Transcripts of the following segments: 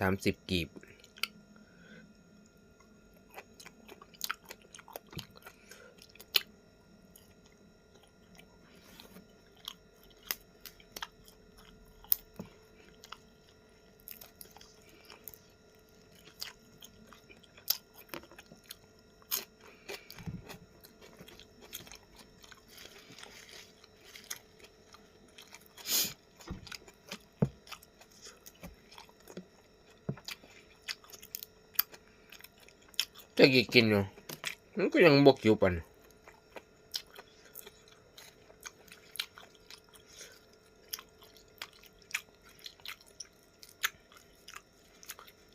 สามสิบกีบ จะกี่กินอยู่มันก็ยังบกอยู่ปัน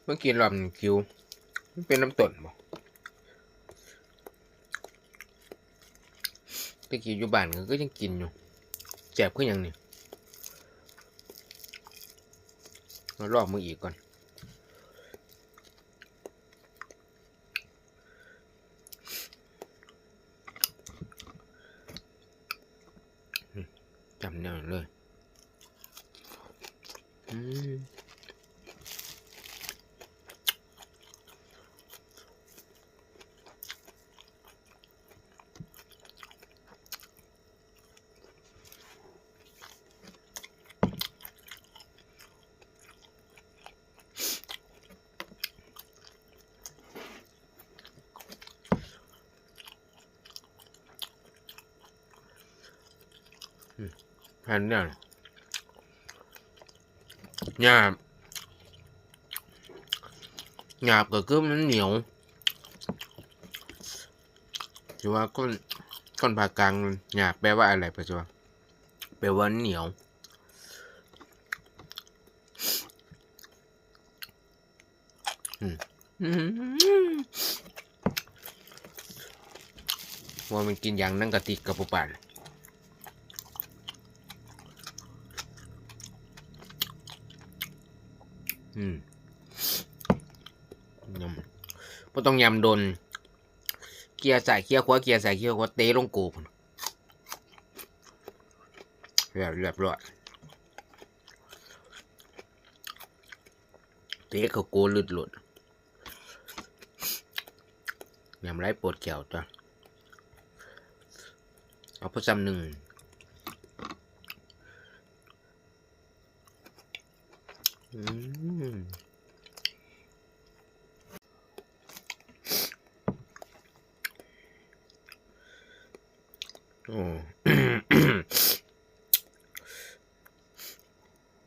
เมื่อกี้รอบหนึ่งคิวมันเป็นน้ำต้นบ่ตะกี้อยู่บ้านก็ยังกินอยู่แจบขึ้นยังนี่มารอบมืออีกก่อน จำแนเลยอืม พันเนี่ยหยาบหยาบก็คือมันเหนียวหรือว่าก้นก้นผ่ากลางหยาบแปลว่าอะไรปจ๊ะแปลว่าเหนียวอืมอืมว่ามันกินอย่างนั่งกะติกกับปุปาน อืมยำบ่ต้องยำโดน เกียร์ใส่เกียร์ขวาเกียร์ใส่เกียร์ขวาเตะลงกูเรียบเรียบร้อยเตะเขาโกลุดหลุดยำไรปวดแขวจ้ะเอาพอซ้ำหนึ่ง อืม โอ้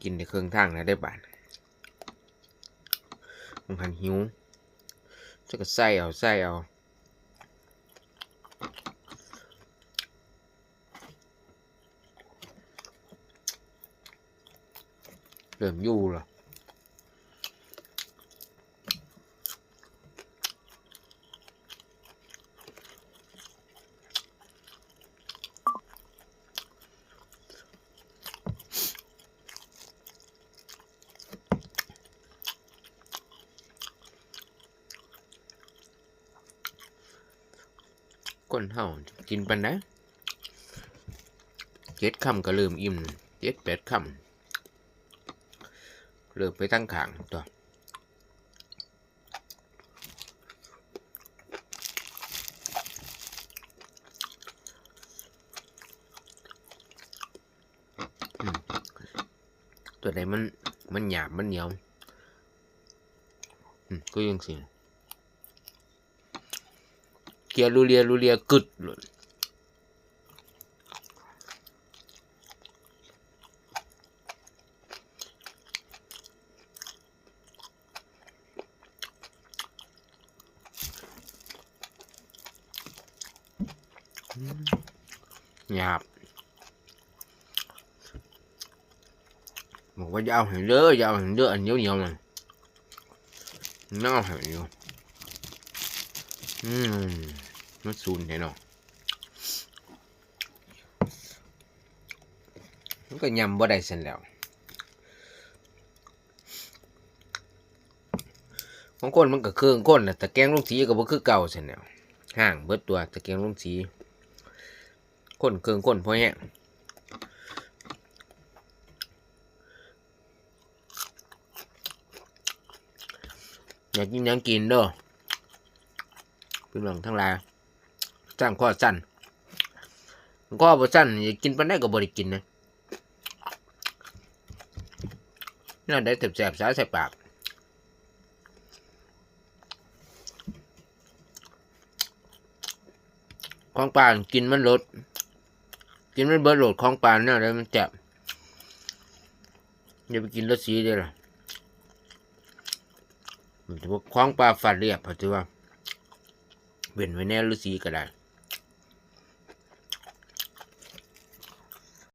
กินในเครื่องทางนะได้บาทมันหันหิวจะก็ใส่เอาใส่เอาเริ่มอยู่เห ก้นเห่ากินปันนะเจ็ดคำก็เริ่มอิ่มเจ็ดแปดคำเริ่มไปตั้งขางตัวตัวไหนมันมันหยาบมันเหนียวก็ยังสิเกียร์ลูเรียลูเรียกึดเลยหยาบบอกว่าจะเมันซูนแค่หน่อยมมันซูนเห็นเนมันก็ยำบ่ได้เสร็จแล้ว ของคนมันก็เครื่องก้นนะแต่แกงลุงสีก็บ่คือเก่าเสร็จแล้วห่างเบิดตัวแต่แกงลุงสีคนเครื่องก้นเพราะแห้งอยากกินยังกินเด้อ พี่น้องทั้งหลายจ้างข้อสั้นข้อบ่สั้นอยากกินปานใดก็บ่ได้กินนะน่าได้แสบๆสาใส่ปากของป่านกินมันลด กินมันเบิดโหลดของป่านเนี่ยแล้วมันเจ็บอย่าไปกินรสสีเด้อล่ะมันถือว่าของปลาฝัดเรียบถือว่า เว้นไว้แน่ฤาษีก็ได้